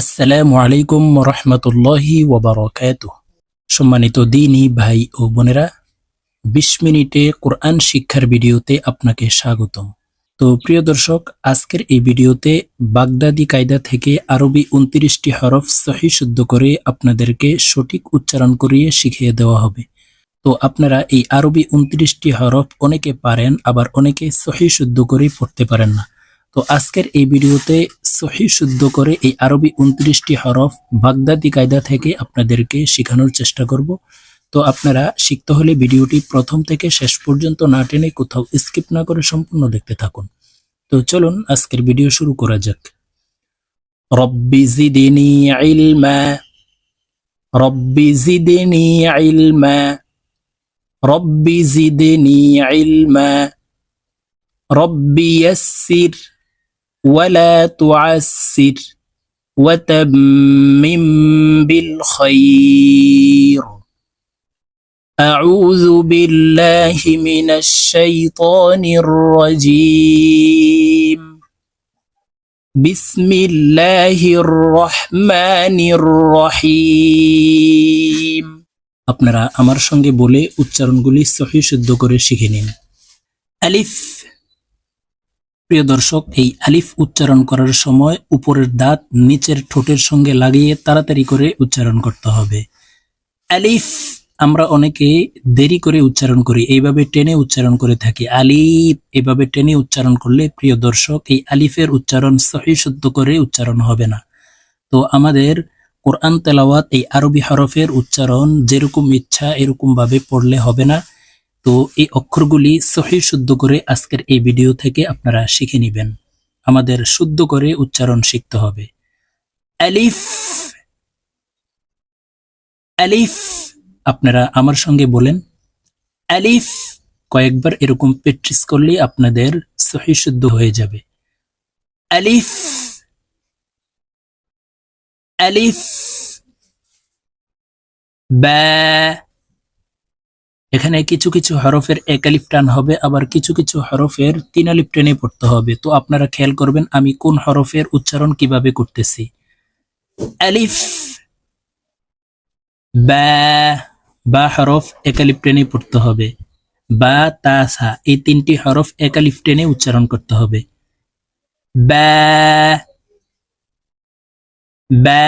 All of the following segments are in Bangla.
আসসালামু আলাইকুম রহমতুল্লাহি ওবরাকাত সম্মানিত দিনী ভাই ও বোনেরা, বিশ মিনিটে কোরআন শিক্ষার ভিডিওতে আপনাকে স্বাগতম। তো প্রিয় দর্শক, আজকের এই ভিডিওতে বাগদাদি কায়দা থেকে আরবি উনত্রিশটি হরফ সহি শুদ্ধ করে আপনাদেরকে সঠিক উচ্চারণ করিয়ে শিখিয়ে দেওয়া হবে। তো আপনারা এই আরবি উনত্রিশটি হরফ অনেকে পারেন, আবার অনেকে সহি শুদ্ধ করে পড়তে পারেন না। তো আজকের এই ভিডিওতে সহি শুদ্ধ করে এই আরবি উনত্রিশটি হরফ বাগদাদি কায়দা থেকে আপনাদেরকে শেখানোর চেষ্টা করব। তো আপনারা শিখতে হলে ভিডিওটি প্রথম থেকে শেষ পর্যন্ত না টেনে কোথাও স্কিপ না করে সম্পূর্ণ দেখতে থাকুন। তো চলুন আজকের ভিডিও শুরু করা যাক। রব্বি জিদিনি ইলমা, রব্বি জিদিনি ইলমা, রব্বি জিদিনি ইলমা, রব্বি ইয়াসসির ولا تعسر وتمم بالخير أعوذ بالله من الشيطان الرجيم بسم الله الرحمن الرحيم আপনারা আমার সঙ্গে বলে উচ্চারণগুলি সহি শুদ্ধ করে শিখে নিন আলিফ প্রিয় দর্শক, এই আলিফ উচ্চারণ করার সময় উপরের দাঁত নিচের ঠোঁটের সঙ্গে লাগিয়ে তাড়াতাড়ি করে উচ্চারণ করতে হবে। আলিফ আমরা অনেকে দেরি করে উচ্চারণ করি, এইভাবে টেনে উচ্চারণ করে থাকি। আলিফ এভাবে টেনে উচ্চারণ করলে, প্রিয় দর্শক, এই আলিফের উচ্চারণ সহি শুদ্ধ করে উচ্চারণ হবে না। তো আমাদের কোরআন তেলাওয়াত এই আরবি হরফের উচ্চারণ যেরকম ইচ্ছা এরকম ভাবে পড়লে হবে না। তো এই অক্ষরগুলি সহি শুদ্ধ করে আজকের এই ভিডিও থেকে আপনারা শিখে নেবেন। আমাদের শুদ্ধ করে উচ্চারণ শিখতে হবে। আলিফ আলিফ, আপনারা আমার সঙ্গে বলেন। আলিফ, কয়েকবার এরকম প্র্যাকটিস করলে আপনাদের সহি শুদ্ধ হয়ে যাবে। আলিফ আলিফ, বা এখানে কিছু কিছু হরফের এক আলিফ টান হবে, আবার কিছু কিছু হরফের তিন আলিফ টেনে পড়তে হবে। তো আপনারা খেয়াল করবেন আমি কোন হরফের উচ্চারণ কীভাবে করতেছি। আলিফ, বা বা হরফ এক আলিফ টেনে পড়তে হবে। বা, তা, সা, এই তিনটি হরফ এক আলিফ টেনে উচ্চারণ করতে হবে। বা বা,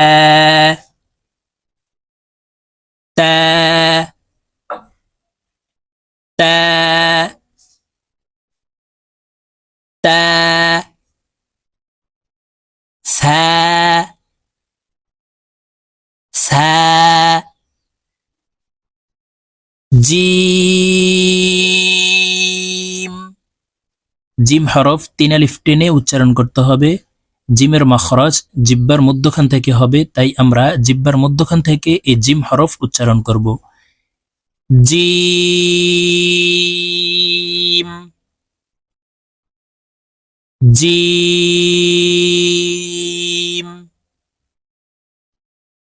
তা তা তা, সা সা, জিম। জিম হরফ তিন আলিফ টেনে উচ্চারণ করতে হবে। জিমের মাখরজ জিব্বার মধ্যখান থেকে হবে, তাই আমরা জিব্বার মধ্যখান থেকে এই জিম হরফ উচ্চারণ করব। জিম জিম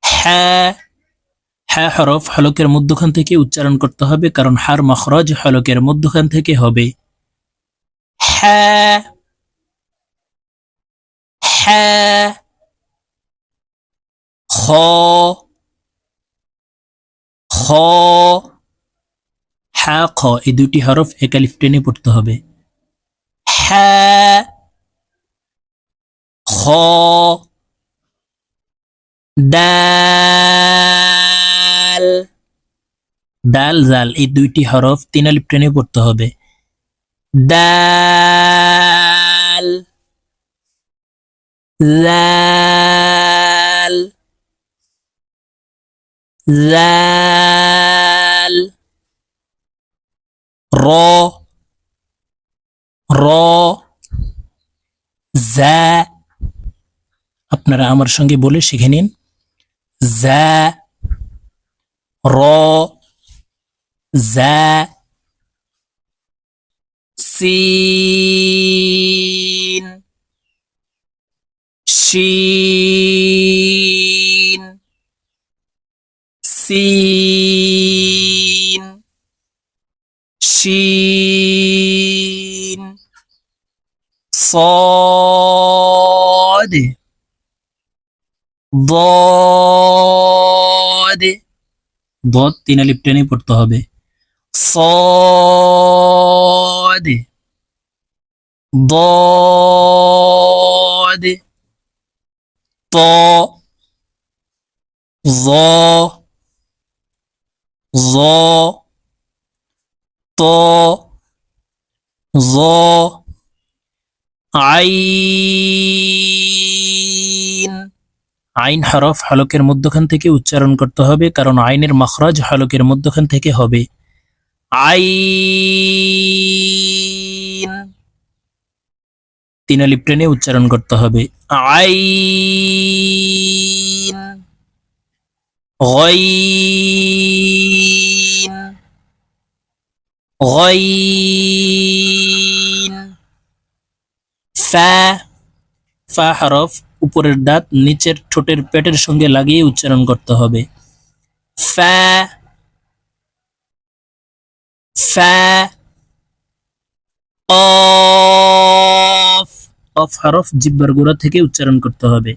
হ্যাঁ হ্যাঁ হরফ হলকের মধ্যখান থেকে উচ্চারণ করতে হবে, কারণ হার মখরজ হলকের মধ্যখান থেকে হবে। হ্যাঁ হ্যাঁ খ খ হ্যাঁ খ এই দুটি হরফ একালিফ টেনে পড়তে হবে। হ্যাঁ খ, দাল দাল, জাল, এই দুইটি হরফ তিন আলিফ টেনে পড়তে হবে। দাল, জাল জাল র র, জা, আপনারা আমার সঙ্গে বলে শিখে নিন। জা, র, জা, সিন শিন সিন। শিন صاد ضاد ضاد তিন আলিফ টেনে পড়তে হবে صاد ضاد ط ظ ظ ত, জ আই আইন হরফ হালকের মধ্যখান থেকে উচ্চারণ করতে হবে, কারণ আইনের মখরাজ হালকের মধ্যখান থেকে হবে। আই তিন আলিপ টেনে উচ্চারণ করতে হবে। আই গই গইন। ফা ফা হরফ, উপরের দাঁত, নিচের ঠোঁটের পেটের সঙ্গে লাগিয়ে উচ্চারণ করতে হবে। ফা ফা, অফ অফ হরফ জিব্বার গোড়া থেকে উচ্চারণ করতে হবে।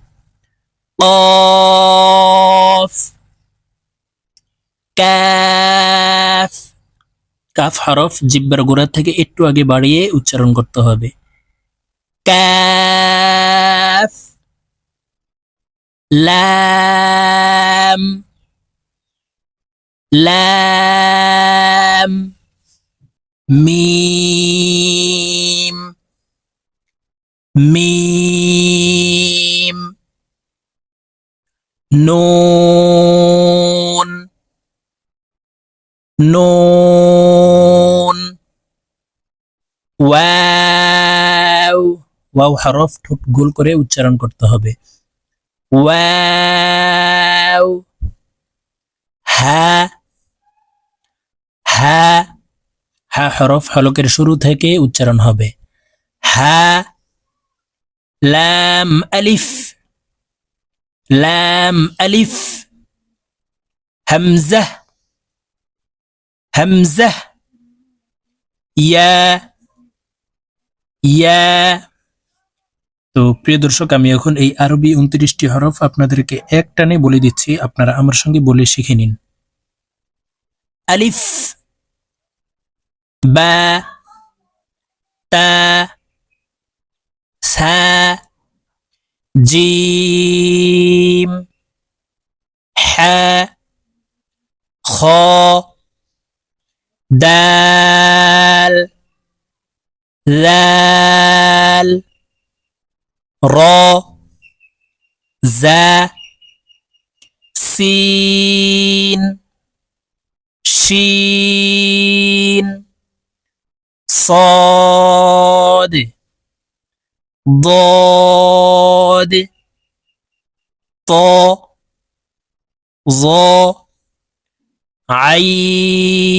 অফ, ক্যা কাফ হরফ জিব্বার গোড়া থেকে একটু আগে বাড়িয়ে উচ্চারণ করতে হবে। কাফ, লাম লাম, মিম মিম, নুন। ওয়াও ওয়াও হরফ ঠোঁট গোল করে উচ্চারণ করতে হবে। ওয়াও, হা হা হা হরফ হলকের শুরু থেকে উচ্চারণ হবে। হা, লাম আলিফ লাম আলিফ হামজা হামজা ইয়া ইয়া। তো প্রিয় দর্শক, আমি এখন এই আরবি উনত্রিশটি হরফ আপনাদেরকে এক টানে বলে দিচ্ছি। আপনারা আমার সঙ্গে বলে শিখে নিন। আলিফ, বা, তা, সা, জিম হ্যা খ, দাল। ذال را زا سين شين صاد ضاد طا ظا عين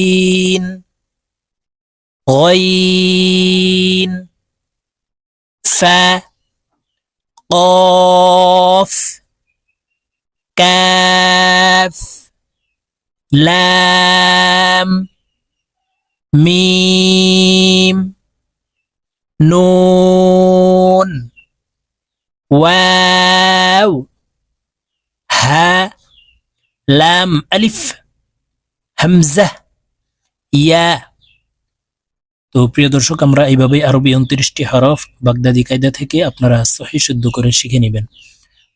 ল্যাম মিম নুন ওয়াও হা লাম আলিফ হামজা ইয়া তো প্রিয় দর্শক, আমরা এইভাবেই আরবি উনত্রিশটি হরফ বাগদাদি কায়দা থেকে আপনারা সহি শুদ্ধ করে শিখে নেবেন।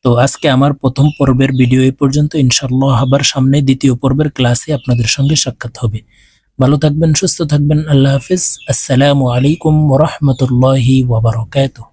তো আজকে আমার প্রথম পর্বের ভিডিও এই পর্যন্ত। ইনশাল্লাহ হবার সামনে দ্বিতীয় পর্বের ক্লাসে আপনাদের সঙ্গে সাক্ষাৎ হবে। ভালো থাকবেন, সুস্থ থাকবেন, আল্লাহ হাফিজ। আসসালামু আলাইকুম ওরহমতুল্লাহি ওবরাকাতুহ